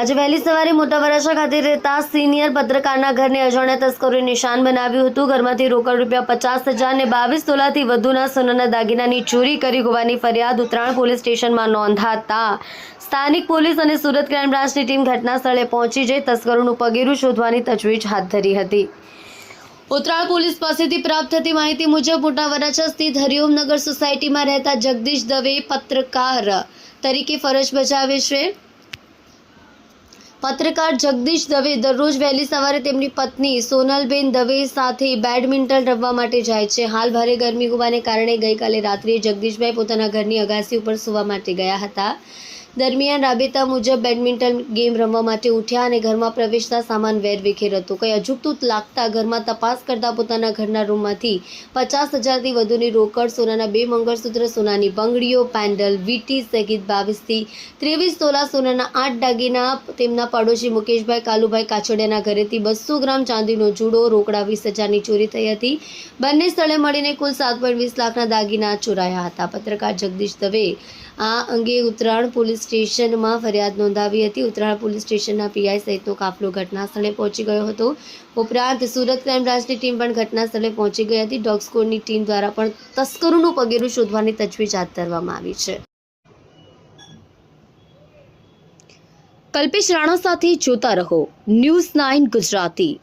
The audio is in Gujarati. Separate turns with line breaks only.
આજે વહેલી સવારે મોટા વરાછા ખાતે રહેતા સિનિયર પત્રકારના ઘરને અજાણ્યા તસ્કરોએ નિશાન બનાવ્યું હતું. ઘરમાંથી રોકડ રૂપિયા પચાસ હજાર ને બાવીસ તોલાથી વધુના સોનાના દાગીનાની ચોરી કરી હોવાની ફરિયાદ ઉત્તરાયણ પોલીસ સ્ટેશનમાં નોંધાતા. સ્થાનિક પોલીસ અને સુરત ક્રાઇમ બ્રાન્ચની ટીમ ઘટના સ્થળે પહોંચી જઈ તસ્કરોનું પગેરું શોધવાની તજવીજ હાથ ધરી હતી. ઉત્તરાયણ પોલીસ પાસેથી પ્રાપ્ત થતી માહિતી મુજબ મોટા વરાછા સ્થિત હરિઓમનગર સોસાયટીમાં રહેતા જગદીશ દવે પત્રકાર તરીકે ફરજ બજાવે છે. પત્રકાર જગદીશ દવે દરરોજ વહેલી સવારે તેમની પત્ની સોનલબેન દવે સાથે બેડમિન્ટન રમવા માટે જાય છે. હાલ ભારે ગરમી હોવાને કારણે ગઈકાલે રાત્રે જગદીશભાઈ પોતાના ઘરની અગાસી ઉપર સૂવા માટે ગયા હતા. દરમિયાન રાબેતા મુજબ બેડમિન્ટન ગેમ રમવા માટે ઉઠ્યા અને ઘરમાં પ્રવેશતા સામાન વેરવિખેર હતો. કંઈ અજુગતું લાગતા ઘરમાં તપાસ કરતા પોતાના ઘરના રૂમમાંથી પચાસ હજારથી વધુની રોકડ, સોનાના બે મંગળસૂત્ર, સોનાની બંગડીઓ, પેન્ડલ, વીટી સહિત બાવીસથી ત્રેવીસ તોલા સોનાના આઠ દાગીના, તેમના પડોશી મુકેશભાઈ, કાલુભાઈ કાછડિયાના ઘરેથી બસો ગ્રામ ચાંદીનો જુડો, રોકડા વીસ હજારની ચોરી થઈ હતી. બંને સ્થળે મળીને કુલ સાત પોઈન્ટ વીસ લાખના દાગીના ચોરાયા હતા. પત્રકાર જગદીશ દવે આ અંગે ઉત્તરાયણ પોલીસ સ્ટેશનમાં ફરિયાદ નોંધાવી હતી. ઉત્તરાયણ પોલીસ સ્ટેશનના પીઆઈ સહિતનો કાફલો ઘટના સ્થળે પહોંચી ગયો હતો. ઉપરાંત સુરત ક્રાઇમ બ્રાન્ચની ટીમ પણ ઘટના સ્થળે પહોંચી ગઈ હતી. ડોગ સ્કોડની ટીમ દ્વારા પણ તસ્કરોનું પગેરું શોધવાની તજવીજ હાથ ધરવામાં આવી છે. કલ્પેશ રાણા સાથે જોતા રહો. News nine Gujarati.